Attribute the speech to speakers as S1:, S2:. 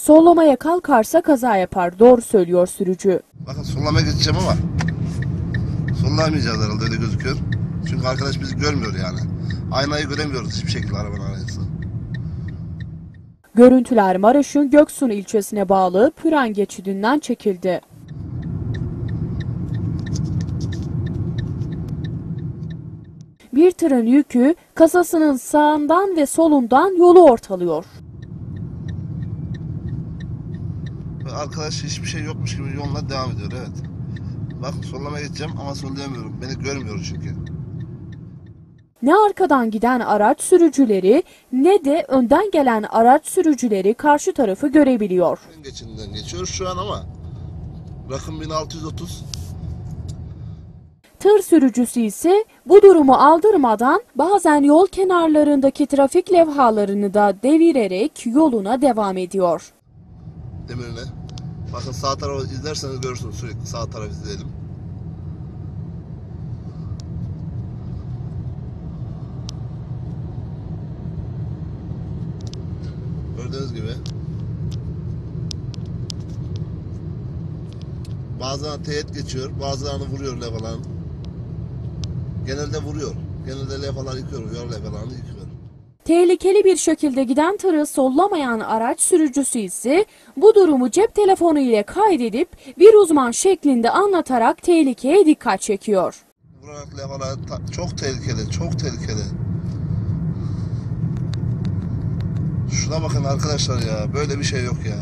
S1: Sollamaya kalkarsa kaza yapar. Doğru söylüyor sürücü.
S2: Bakın sollamaya geçeceğim ama sollamayacağız herhalde öyle gözüküyor. Çünkü arkadaş bizi görmüyor yani. Aynayı göremiyoruz hiçbir şekilde arabanın aynası.
S1: Görüntüler Maraş'ın Göksun ilçesine bağlı Püren geçidinden çekildi. Bir tırın yükü kasasının sağından ve solundan yolu ortalıyor.
S2: Ve arkadaş hiçbir şey yokmuş gibi yoluna devam ediyor evet. Bakın sollamaya geçeceğim ama sollayamıyorum. Beni görmüyor çünkü.
S1: Ne arkadan giden araç sürücüleri ne de önden gelen araç sürücüleri karşı tarafı görebiliyor.
S2: Tren geçidinden geçiyor şu an ama rakım 1630.
S1: Tır sürücüsü ise bu durumu aldırmadan bazen yol kenarlarındaki trafik levhalarını da devirerek yoluna devam ediyor.
S2: demirine. Bakın sağ tarafı izlerseniz görürsünüz sürekli sağ tarafı izleyelim. Gördüğünüz gibi. Bazen teğet geçiyor, bazılarını vuruyor levhaların. Genelde vuruyor. Genelde levhalar yıkıyor, yol levhalarını yıkıyor.
S1: Tehlikeli bir şekilde giden tırı sollamayan araç sürücüsü ise bu durumu cep telefonu ile kaydedip bir uzman şeklinde anlatarak tehlikeye dikkat çekiyor.
S2: Vurarak levhalar ta- çok tehlikeli, çok tehlikeli. Şuna bakın arkadaşlar ya, böyle bir şey yok ya.